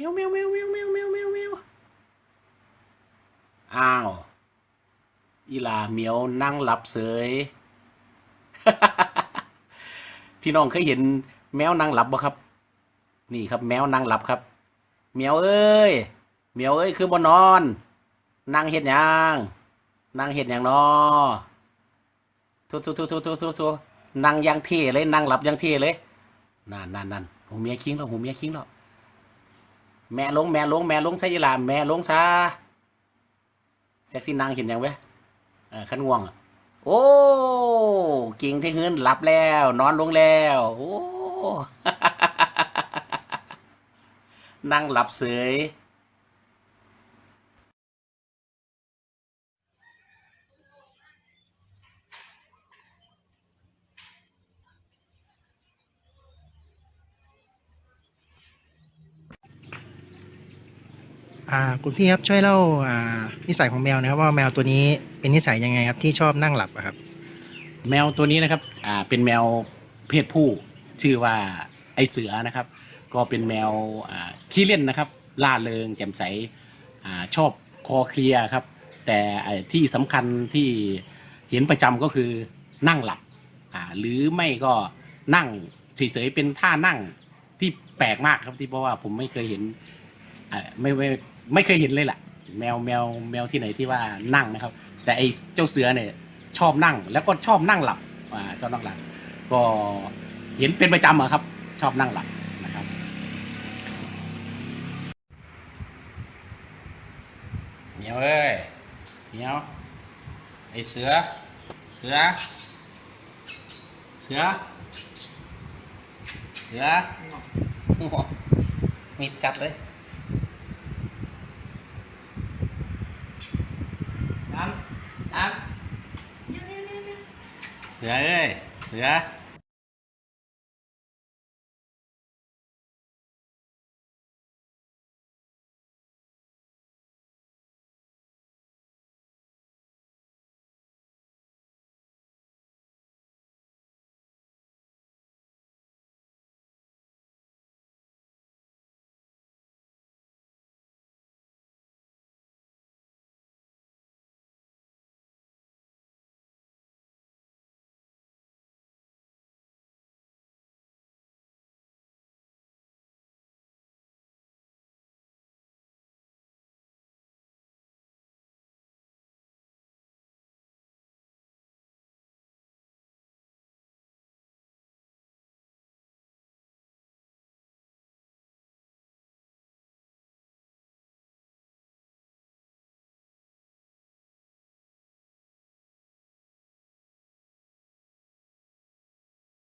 มียวเมียวเมียวเมียวเมียวเมียวเมียวเมียวอ้าว อีหลาเมียวนั่งหลับเสย พี่น้องเคยเห็นแมวนั่งหลับบ่ครับ นี่ครับแมวนั่งหลับครับเมียวเอ้ยเมียวเอ้ยคือบ่นอน นั่งเฮ็ดยังนั่งเฮ็ดยังนอทุทุทุทุทุทุทุนั่งยังเท่เลยนั่งหลับยังเท่เลยนั่นนั่นนั่นหูเมียคิงแล้วหูเมียคิงแล้ว แม่ลงแม่ลงแม่ลงใช่ยีหลาแม่ลงซาแซ็กซี่นางเห็นยังเว้ยเออขันง่วงโอ้กิ่งที่หื้นหลับแล้ว นอนลงแล้ว โอ้นั่งหลับเสย อ่าคุณพี่ครับช่วยเล่าอ่านิสัยของแมวนะครับว่าแมวตัวนี้เป็นนิสัยยังไงครับที่ชอบนั่งหลับอะครับ แมวตัวนี้นะครับอ่าเป็นแมวเพศผู้ชื่อว่าไอเสือนะครับ ก็เป็นแมวอ่าขี้เล่นนะครับล่าเริงแจ่มใสอ่าชอบคอเคลียร์ครับ แต่ไอ้ที่สำคัญที่เห็นประจำก็คือนั่งหลับอ่าหรือไม่ก็นั่งเฉยๆเป็นท่านั่งที่แปลกมากครับที่เพราะว่าผมไม่เคยเห็นอ่าไม่ไม่ ไม่เคยเห็นเลยแหละแมวแมวแมวที่ไหนที่ว่านั่งนะครับ แต่ไอ้เจ้าเสือเนี่ยชอบนั่ง แล้วก็ชอบนั่งหลับอ่าชอบนั่งหลับก็เห็นเป็นประจำอะครับ ชอบนั่งหลับนะครับ เหมียวเอ้ยเหมียวไอเสือ เสือ เสือ เสือมีดกัดเลย น้ำน้ำเสือเอ้ยเสือ